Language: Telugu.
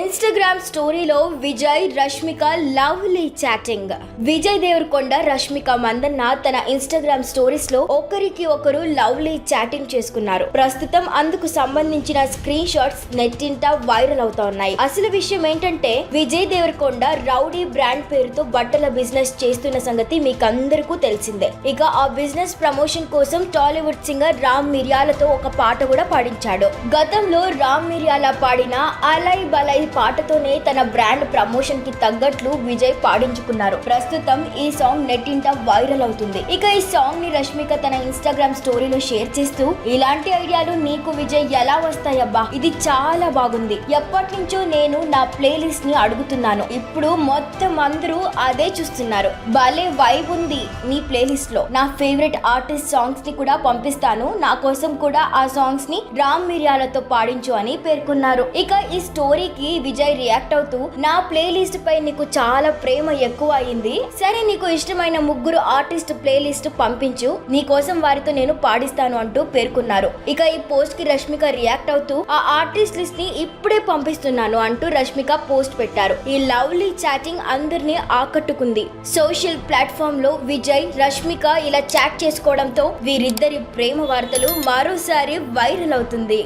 ఇన్స్టాగ్రామ్ స్టోరీలో విజయ్ రష్మిక లవ్లీ చాటింగ్ విజయ్ దేవరకొండ రష్మిక మందన్న తన ఇన్స్టాగ్రామ్ స్టోరీస్లో ఒకరికి ఒకరు లవ్లీ చాటింగ్ చేసుకున్నారు. ప్రస్తుతం అందుకు సంబంధించిన స్క్రీన్ షాట్స్ నెట్టింట వైరల్ అవుతా ఉన్నాయి అసలు విషయం ఏంటంటే విజయ్ దేవరకొండ రౌడీ బ్రాండ్ పేరుతో బట్టల బిజినెస్ చేస్తున్న సంగతి మీకు అందరికీ తెలిసిందే. ఇక ఆ బిజినెస్ ప్రమోషన్ కోసం టాలీవుడ్ సింగర్ రామ్ మిర్యాలతో ఒక పాట కూడా పాడించాడు. గతంలో రామ్ మిర్యాల పాడిన అలై బలై పాటతోనే తన బ్రాండ్ ప్రమోషన్కి తగ్గట్లు విజయ్ పాడించుకున్నారు. ప్రస్తుతం ఈ సాంగ్ నెట్టింట వైరల్ అవుతుంది. ఇక ఈ సాంగ్ని రష్మిక తన ఇన్స్టాగ్రామ్ స్టోరీలో షేర్ చేస్తూ ఇలాంటి ఐడియాలు నీకు విజయ్ ఎలా వస్తాయబ్బా? ఇది చాలా బాగుంది. ఎప్పటి నుంచో నేను నా ప్లేలిస్ట్ని అడుగుతున్నాను. ఇప్పుడు మొత్తం అందరూ అదే చూస్తున్నారు. భలే వైబ్ ఉంది నీ ప్లేలిస్ట్లో నా ఫేవరెట్ ఆర్టిస్ట్ సాంగ్స్ని కూడా పంపిస్తాను. నా కోసం కూడా ఆ సాంగ్స్ని రామ్ మిర్యాలతో పాడించు అని పేర్కొన్నారు. ఇక ఈ స్టోరీకి విజయ్ రియాక్ట్ అవుతూ నా ప్లేలిస్ట్ పై నీకు చాలా ప్రేమ ఎక్కువ అయింది సరే నీకు ఇష్టమైన ముగ్గురు ఆర్టిస్ట్ ప్లేలిస్ట్ పంపించు. నీ కోసం వారితో నేను పాడిస్తాను అంటూ పేర్కొన్నారు. ఇక ఈ పోస్ట్కి రష్మిక రియాక్ట్ అవుతూ ఆ ఆర్టిస్ట్ లిస్ట్ని ఇప్పుడే పంపిస్తున్నాను అంటూ రష్మిక పోస్ట్ పెట్టారు. ఈ లవ్లీ చాటింగ్ అందరినీ ఆకట్టుకుంది. సోషల్ ప్లాట్ఫామ్లో విజయ్ రష్మిక ఇలా చాట్ చేసుకోవడంతో వీరిద్దరి ప్రేమ వార్తలు మరోసారి వైరల్ అవుతుంది.